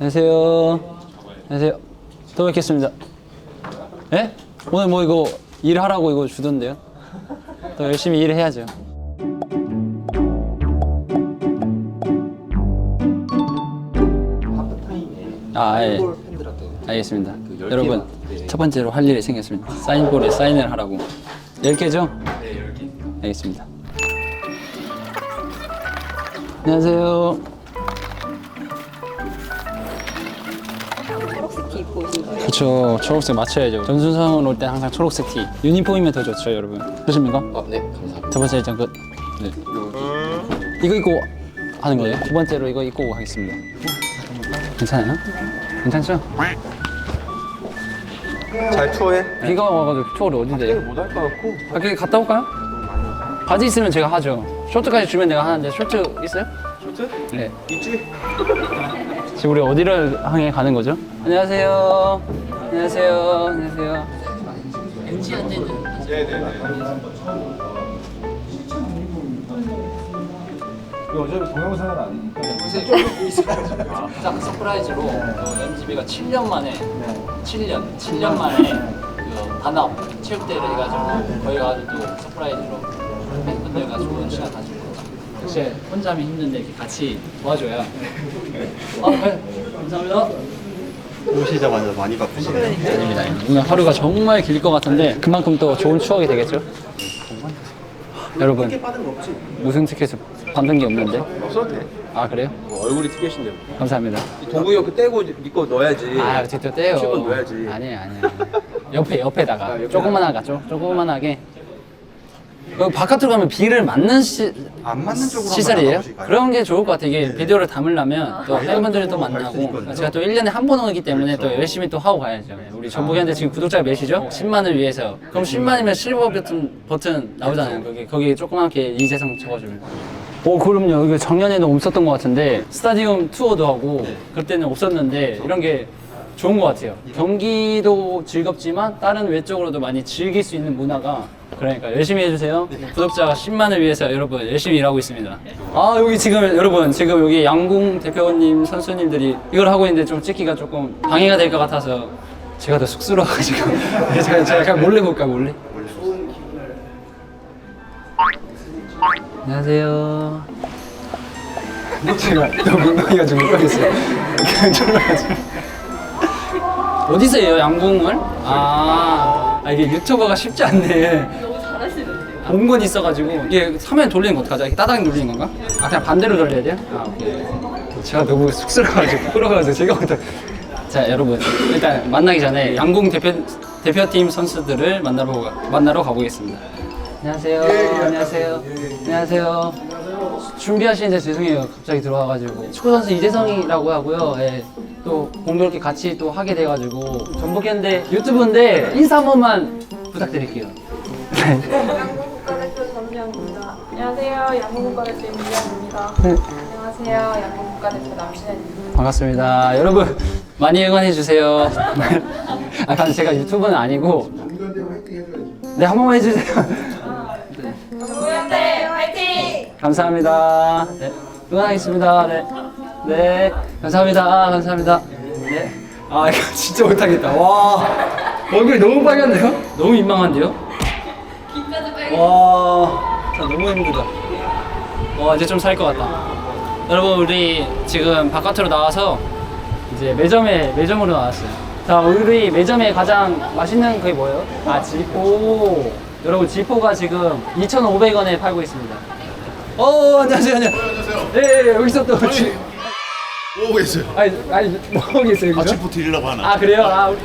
안녕하세요. 안녕하세요. 또 뵙겠습니다. 예? 오늘 뭐 이거 일하라고 이거 주던데요? 또 열심히 일해야죠. 아, 예. 알겠습니다. 여러분, 첫 번째로 할 일이 생겼습니다. 사인볼에 사인을 하라고. 10개죠? 네, 10개. 알겠습니다. 안녕하세요. 그렇죠. 초록색 맞춰야죠. 전순상은 올때 항상 초록색 티. 유니폼이면 더 좋죠, 여러분. 그렇습니까? 아, 네, 감사합니다. 첫 번째 일단 끝. 네. 이거 입고 하는 거예요? 두 번째로 이거 입고 하겠습니다. 괜찮아요? 괜찮죠? 잘 투어해? 비가 와가지고 투어를 어디 돼요? 못할 것 같고 밖에 갔다 올까요? 바지 있으면 제가 하죠. 쇼트까지 주면 내가 하는데 쇼트 있어요? 쇼트? 네. 있지? 지금 우리 어디를 향해 가는 거죠? 안녕하세요. 안녕하세요. 안녕하세요. 이거 어차피 동영상은 아니니까 딱 서프라이즈로 그 MGB가 7년 만에 7년 7년 만에 그 단합 체육대회를 해가지고 거기 가서 또 서프라이즈로 팬분들과 좋은 시간 가지고 역시 혼자 하면 힘든데 이렇게 같이 도와줘야 아, 네. 감사합니다 오시자마자 많이 바쁘시네 아닙니다 오늘 하루가 정말 길 것 같은데 그만큼 또 좋은 추억이 되겠죠? 여러분 빠른 거 없지? 우승 티켓을 받은 게 없는데 없어도 돼 아 그래요? 얼굴이 티켓인데 감사합니다 동국이 형 떼고 니거 넣어야지 아, 직접 떼요. 10원 넣어야지 아니에요, 아니에요. 옆에, 옆에다가. 아, 옆에다가. 조그만하게, 조, 조그만하게. 여기 바깥으로 가면 비를 맞는 시, 안 맞는 쪽으로 시설이에요? 한번? 그런 게 좋을 것 같아요. 이게 비디오를 담으려면 또 팬분들을 또 만나고 제가 또 1년에 한 번 오기 때문에 또 열심히 또 하고 가야죠. 우리 전북현대 지금 구독자가 몇이죠? 10만을 위해서. 그럼 10만이면 실버 버튼, 버튼 나오잖아요. 거기, 거기 조그맣게 이재성 적어주면. 오, 그럼요. 이거 작년에는 없었던 것 같은데 스타디움 투어도 하고 그때는 없었는데 이런 게 좋은 것 같아요. 경기도 즐겁지만 다른 외적으로도 많이 즐길 수 있는 문화가 그러니까 열심히 해주세요. 구독자 10만을 위해서 여러분 열심히 일하고 있습니다. 아 여기 지금 여러분 지금 여기 양궁 대표님 선수님들이 이걸 하고 있는데 좀 찍기가 조금 방해가 될 것 같아서 제가 더 쑥스러워가지고 제가 제가 그냥 몰래 볼까 몰래. 안녕하세요. 제가 너무 운동이가 좀 못하겠어요. 그냥 졸라가지고. 어디서 해요, 양궁을? 아, 아, 이게 유튜버가 쉽지 않네. 너무 잘하시는데요? 본건 있어가지고 이게 화면 돌리는 거 어떡하죠? 이렇게 따닥 눌리는 건가? 아 그냥 반대로 돌려야 돼요? 아 오케이 제가 너무 쑥스러워가지고 부끄러워서 제가 못해 자 여러분 일단 만나기 전에 양궁 대표, 대표팀 선수들을 만나러, 가- 만나러 가보겠습니다 안녕하세요 안녕하세요 안녕하세요 준비하시는데 죄송해요 갑자기 들어와가지고 축구 선수 이재성이라고 하고요 예, 또 공교롭게 같이 또 하게 돼가지고 전북현대 유튜브인데 인사 한 번만 부탁드릴게요 양궁국가대표 전미영입니다. 안녕하세요. 양궁국가대표 임지영입니다. 네. 안녕하세요. 양궁국가대표 남신혜입니다. 반갑습니다. 여러분 많이 응원해 주세요. 아, 간 제가 유튜브는 아니고 네, 한 번만 해주세요. 감사합니다. 네, 응원하겠습니다. 네, 네, 감사합니다. 감사합니다. 네. 아, 이거 진짜 못하겠다. 와, 얼굴이 너무 빨갛네요. 너무 민망한데요. 귀까지 빨개. 와, 진짜 너무 힘들다. 와, 이제 좀 살 것 같다. 여러분, 우리 지금 바깥으로 나와서 이제 매점에, 매점으로 나왔어요. 자, 우리 매점에 가장 맛있는 그게 뭐예요? 아, 지포. 여러분, 지포가 지금 2,500원에 팔고 있습니다. 어, 안녕하세요, 안녕하세요. 네, 여기서 또. 지, 뭐 계세요? 아니, 아니, 뭐 계세요, 아, 여기서? 지프 드리려고 하나? 아, 그래요? 아, 우리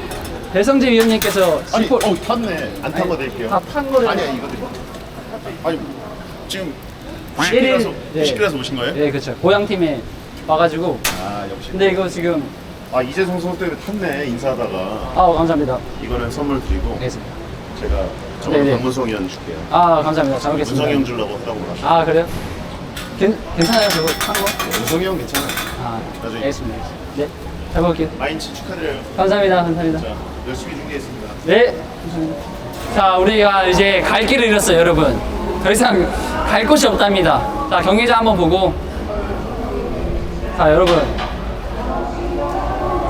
배성재 위원님께서 아니, 지포. 어, 탔네. 안 탄 거 드릴게요. 다탄 거를. 아니야, 이거 드릴게요. 아니, 지금 일일- 90km에서 네. 90km에서 오신 거예요? 네, 그렇죠. 고향 팀에 와가지고. 아, 역시. 근데 이거 지금 아, 이재성 선수 때문에 탔네, 인사하다가. 아 감사합니다. 이거는 선물 드리고, 알겠습니다. 제가 저거 네네. 박문성이 형 줄게요. 아 감사합니다. 잘 문성이 형 먹겠습니다. 주려고 하다고 하셨어. 아 그래요? 괜, 괜찮아요 그거 한 거? 문성이 형 괜찮아요. 아 나중에. 알겠습니다. 네, 잘 먹을게요. 마인츠 축하드려요. 감사합니다. 감사합니다. 자, 열심히 준비했습니다. 네. 자 우리가 이제 갈 길을 잃었어요 여러분. 더 이상 갈 곳이 없답니다. 자 경기장 한번 보고. 자 여러분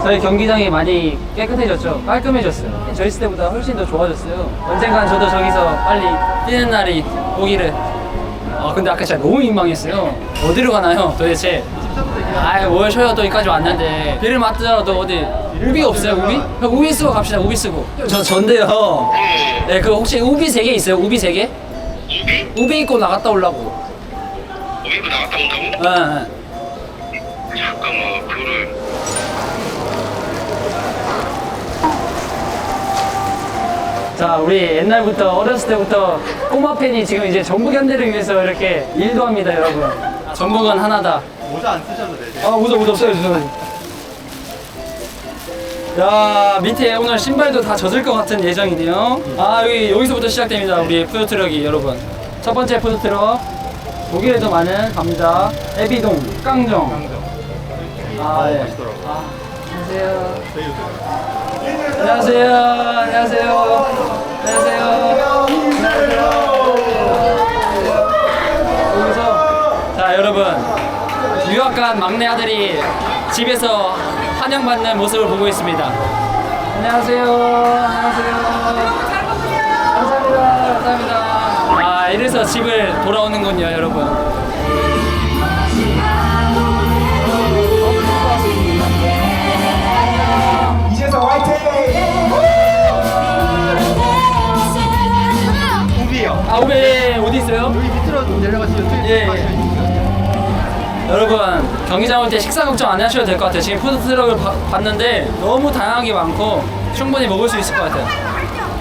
저희 경기장이 많이 깨끗해졌죠. 깔끔해졌어요. 저희 있을 때보다 훨씬 더 좋아졌어요. 언젠간 저도 저기서 빨리 뛰는 날이 오기를. 아 근데 아까 진짜 너무 민망했어요. 어디로 가나요 도대체? 아이 뭘 쉬어요 또 여기까지 왔는데 비를 맞더라도 어디 우비 없어요 우비? 그럼 우비 쓰고 갑시다 우비 쓰고 저 전데요 네그 혹시 우비 세개 있어요 우비 세 개? 우비? 우비 입고 나갔다 오려고 우비고 나갔다 온다고? 네, 네. 자 우리 옛날부터 어렸을 때부터 꼬마 팬이 지금 이제 전북 현대를 위해서 이렇게 일도 합니다 여러분. 전북은 하나다. 모자 안 쓰셔도 되세요. 아 모자 모자 없어요 저는 야 밑에 오늘 신발도 다 젖을 것 같은 예정이네요. 아 여기 여기서부터 시작됩니다 우리 푸드트럭이 여러분. 첫 번째 푸드트럭. 독일에도 많은 감자 애비동 깡정. 아, 예. 아, 안녕하세요. 안녕하세요. 안녕하세요 간 막내 아들이 집에서 환영받는 모습을 보고 있습니다. 안녕하세요. 안녕하세요. 감사합니다. 감사합니다. 아, 이래서 집을 돌아오는군요, 여러분. 경기장 올 때 식사 걱정 안 하셔도 될 것 같아요. 지금 푸드트럭을 바- 봤는데 너무 다양하게 많고 충분히 먹을 수 있을 것 같아요.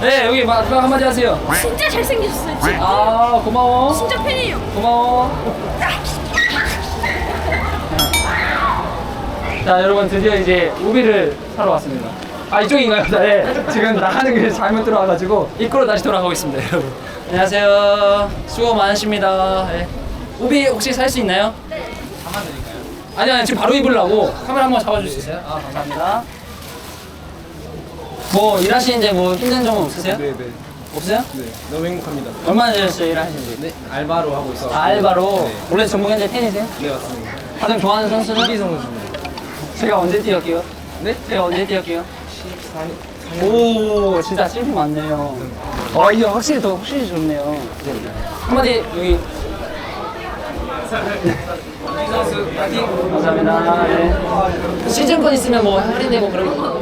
네 여기 마지막 한마디 하세요. 진짜 잘생겼어요. 진짜, 아 고마워. 진짜 팬이에요. 고마워. 자, 여러분 드디어 이제 우비를 사러 왔습니다. 아 이쪽인가요? 네. 지금 나가는 길에 잘못 들어와가지고 입구로 다시 돌아가고 있습니다, 여러분. 안녕하세요. 수고 많으십니다. 네. 우비 혹시 살 수 있나요? 네. 아니 아니 지금 바로 입으려고 카메라 한번 잡아줄 수 있어요? 아 감사합니다. 뭐 일하시는데 뭐 힘든 점은 없으세요? 네네. 없어요? 네. 너무 행복합니다. 얼마나 되셨어요 일하신지? 네. 알바로 하고 있어. 아, 알바로 네. 원래 전북 현대 팬이세요? 네 맞습니다. 가장 좋아하는 선수는? 선수입니다. 제가 언제 뛰었게요? 네? 제가 언제 뛰었게요? 오 진짜 실수 많네요. 어 이거 확실히 더 확실히 좋네요. 한마디 여기. 감사합니다. 네. 시즌권 있으면 뭐 할인되고 그런 뭐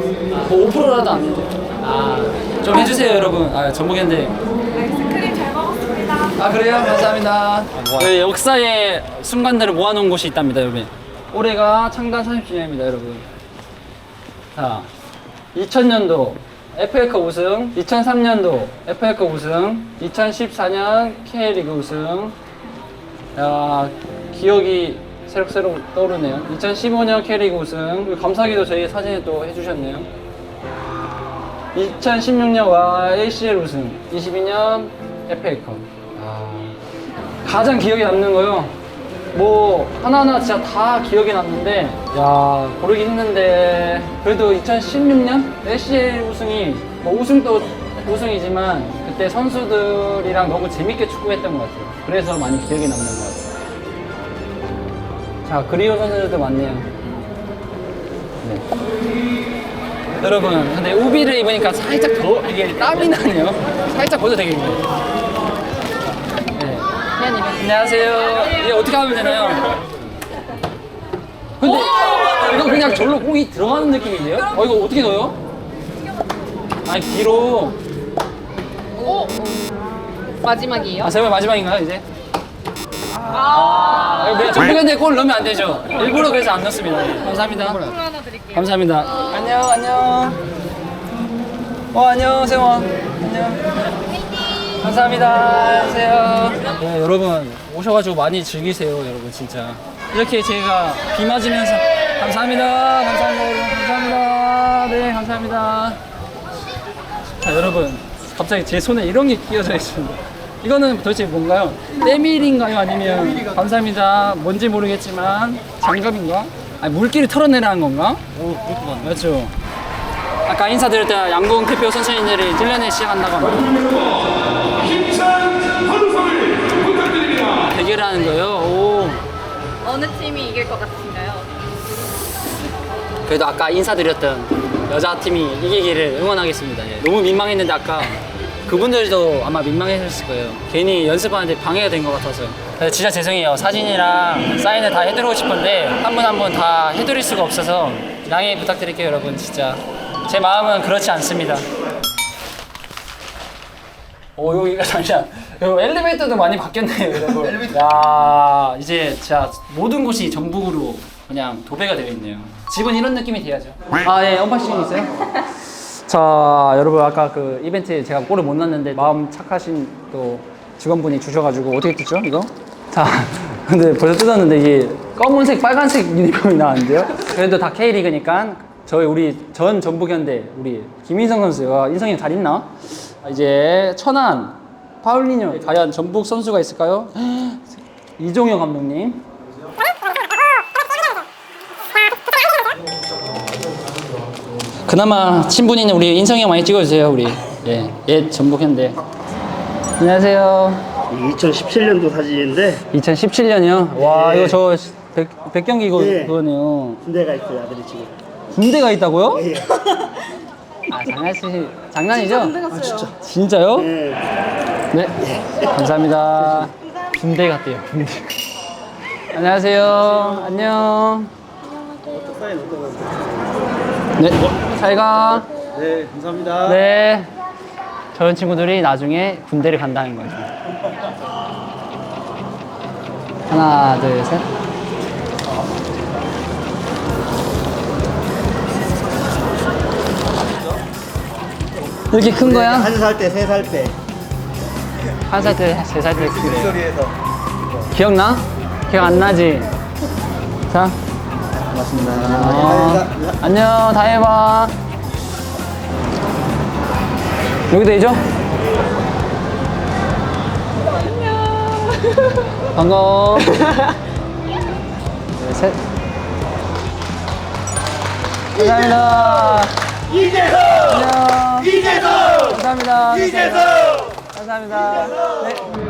5%라도 안 돼요. 아 좀 해주세요 여러분. 아 전북인데. 아이스크림 잘 먹었습니다. 아 그래요? 감사합니다. 네, 역사의 순간들을 모아놓은 곳이 있답니다, 여러분. 올해가 창단 30주년입니다, 여러분. 자, 2000년도 FA컵 우승, 2003년도 FA컵 우승, 2014년 K리그 우승. 야, 기억이 새록새록 떠오르네요. 2015년 K리그 우승, 감사기도 저희 사진에 또 해주셨네요. 2016년 와 ACL 우승, 22년 FA컵. 가장 기억에 남는 거요. 뭐 하나하나 진짜 다 기억에 남는데 야 고르기 힘든데 그래도 2016년 ACL 우승이 뭐 우승도 우승이지만 그때 선수들이랑 너무 재밌게 축구했던 것 같아요. 그래서 많이 기억에 남는 것 같아요. 자 그리오 선수들도 많네요. 네. 여러분 근데 우비를 입으니까 살짝 더 이게 땀이 나네요. 살짝 벗어도 되겠네요. 네. 안녕하세요. 이게 어떻게 하면 되나요? 근데 이거 그냥 절로 공이 들어가는 느낌인데요? 어 이거 어떻게 넣어요? 아니 뒤로 마지막이에요? 아 제발 마지막인가요 이제? 아, 왜 정부견대 골 넣으면 안 되죠? 일부러 그래서 안 넣습니다. 감사합니다. 하나 드릴게요. 감사합니다. 안녕 안녕. 어 안녕 세원. 안녕. 감사합니다. 안녕하세요. 네 여러분 오셔가지고 많이 즐기세요 여러분 진짜. 이렇게 제가 비 맞으면서 감사합니다. 감사합니다 여러분 감사합니다. 네 감사합니다. 자 여러분 갑자기 제 손에 이런 게 끼어져 있습니다. 이거는 도대체 뭔가요? 때밀인가요? 아니면 감사합니다. 뭔지 모르겠지만 장갑인가? 아니 물기를 털어내라는 건가? 오 그것도 맞네. 맞죠. 아까 인사드릴 때 양궁 대표 선수님들이 1년에 시작한다고 합니다. 대결하는 거요? 오. 어느 팀이 이길 것 같은가요? 그래도 아까 인사드렸던 여자 팀이 이기기를 응원하겠습니다. 예, 너무 민망했는데 아까 그분들도 아마 민망했을 거예요. 괜히 연습하는데 방해가 된 것 같아서. 그래서 진짜 죄송해요. 사진이랑 사인을 다 해드리고 싶은데 한 분 한 분 다 해드릴 수가 없어서 양해 부탁드릴게요, 여러분. 진짜 제 마음은 그렇지 않습니다. 오 여기가 잠시만 여기 엘리베이터도 많이 바뀌었네요 여러분 야 이제 진짜 모든 곳이 전북으로 그냥 도배가 되어 있네요 집은 이런 느낌이 돼야죠 아예 언박싱 있어요? 자 여러분 아까 그 이벤트에 제가 골을 못 넣었는데 마음 착하신 또 직원분이 주셔가지고 어떻게 뜯죠 이거? 자 근데 벌써 뜯었는데 이게 검은색 빨간색 유니폼이 나왔는데요 그래도 다 K리그니까 저희 우리 전 전북현대 우리 김인성 선수가 인성이 잘 있나? 이제 천안 파울리뇨 과연 전북 선수가 있을까요? 이종효 감독님 그나마 친분인 우리 인성이 형 많이 찍어주세요 우리 예, 옛 전북현대 안녕하세요 2017년도 사진인데 2017년이요? 와 예. 이거 저 백, 백경기 이거 예. 그거네요 군대가 있어요 아들이 지금 군대가 있다고요? 예. 아 장난치 장난이죠? 군대 갔어요. 진짜요? 예. 네, 감사합니다. 군대 갔대요, 군대. 안녕하세요. 안녕. 네, 잘 가. 네 감사합니다 네. 저런 친구들이 나중에 군대를 간다는 거죠. 하나, 둘, 셋. 이렇게 큰 거야? 한 살 때 세 살 때 한 살 때, 세 살 때. 그래. 소리에서 기억나? 기억 안 나지? 자. 고맙습니다. 어, 안녕, 다음에 봐. 여기도 해줘? 안녕. 반가워. 둘, 셋. 감사합니다. 이재성! 안녕. 이재성! 감사합니다. 이재성! 감사합니다. 네.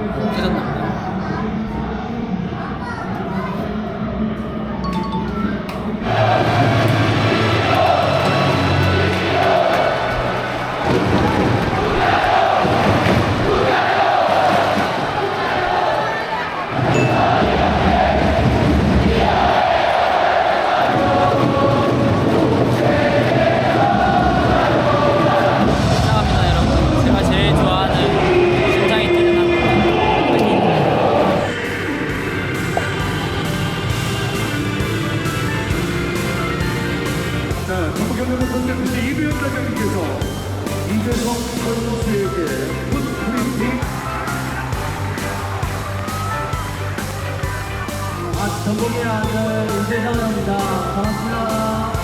사 자, 전북현대는 선대부시 이부영 단장님께서 이재성 선수에게 풋프린팅 아, 전북의 아들 이재성입니다. 반갑습니다.